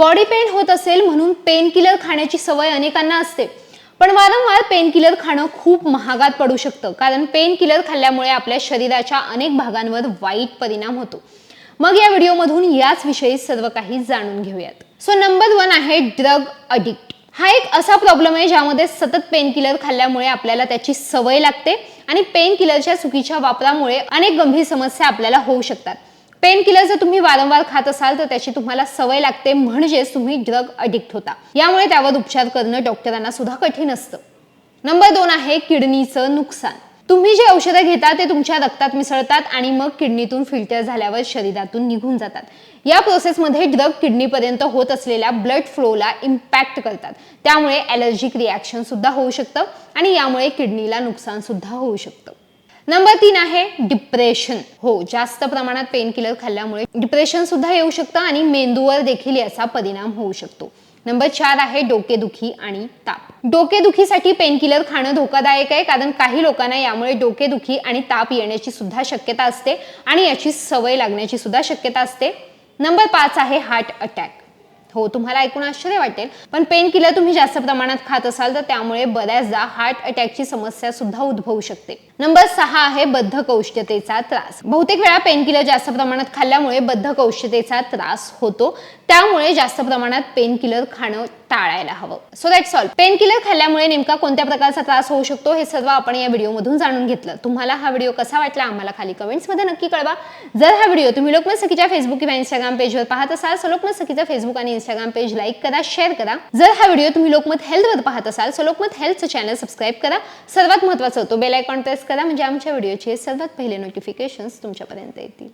Body pain होत असेल म्हणून पेन किलर खाण्याची सवय अनेकांना असते. पण वारंवार पेन किलर खाणं खूप महागात पडू शकतं. कारण पेन किलर खाल्ल्यामुळे आपल्या शरीराच्या अनेक भागांवर वाईट परिणाम होतो. मग या व्हिडिओमधून याच विषयी सर्व काही जाणून घेऊयात. सो नंबर वन आहे ड्रग अडिक्ट हा एक असा प्रॉब्लेम आहे ज्यामध्ये सतत पेन किलर खाल्ल्यामुळे आपल्याला त्याची सवय लागते आणि पेन किलरच्या चुकीच्या वापरामुळे अनेक गंभीर समस्या आपल्याला होऊ शकतात. पेन किलर जर तुम्ही वारंवार खात असाल तर त्याची तुम्हाला सवय लागते म्हणजेच तुम्ही ड्रग अडिक्ट होता. यामुळे त्यावर उपचार करणं डॉक्टरांना सुद्धा कठीण असतं. नंबर दोन आहे किडनीचं नुकसान. तुम्ही जे औषधं घेता ते तुमच्या रक्तात मिसळतात आणि मग किडनीतून फिल्टर झाल्यावर शरीरातून निघून जातात. या प्रोसेसमध्ये ड्रग किडनीपर्यंत होत असलेल्या ब्लड फ्लोला इम्पॅक्ट करतात. त्यामुळे ॲलर्जिक रिॲक्शन सुद्धा होऊ शकतं आणि यामुळे किडनीला नुकसान सुद्धा होऊ शकतं. नंबर तीन आहे डिप्रेशन. हो जास्त प्रमाणात पेन किलर खाल्ल्यामुळे डिप्रेशन सुद्धा येऊ शकतं आणि मेंदूवर देखील याचा परिणाम होऊ शकतो. नंबर चार आहे डोकेदुखी आणि ताप. डोकेदुखीसाठी पेनकिलर खाणं धोकादायक आहे कारण काही लोकांना यामुळे डोकेदुखी आणि ताप येण्याची सुद्धा शक्यता असते आणि याची सवय लागण्याची सुद्धा शक्यता असते. नंबर पाच आहे हार्ट अटॅक. हो तुम्हाला ऐकून आश्चर्य वाटेल. पण पेन किलर तुम्ही जास्त प्रमाणात खात असाल तर त्यामुळे बऱ्याचदा हार्ट अटॅकची समस्या सुद्धा उद्भवू शकते. नंबर सहा आहे बद्ध कौष्ठतेचा त्रास. बहुतेक वेळा पेन किलर जास्त प्रमाणात खाल्ल्यामुळे बद्ध कौष्ठतेचा त्रास होतो. त्यामुळे जास्त प्रमाणात पेन किलर खाणं टाळायला हवं. So that's all pain killer खाल्ल्यामुळे नेमका कोणत्या प्रकारचा त्रास होऊ शकतो हे सर्व आपण या व्हिडिओमधून जाणून घेतलं. तुम्हाला हा व्हिडिओ कसा वाटला आम्हाला खाली कमेंट्समध्ये नक्की कळवा. जर हा व्हिडिओ तुम्ही लोकमत सखीच्या फेसबुक किंवा इंस्टाग्राम पेजवर पाहत असाल तर लोकमत सखीचं फेसबुक आणि इंस्टाग्राम पेज लाईक करा शेअर करा. जर हा व्हिडिओ तुम्ही लोकमत हेल्थवर पाहत असाल तर लोकमत हेल्थचं चॅनल सबस्क्राईब करा. सर्वात महत्त्वाचं होतो बेल आयकॉन प्रेस करा म्हणजे आमच्या व्हिडिओचे सर्वात पहिले नोटिफिकेशन्स तुमच्यापर्यंत येतील.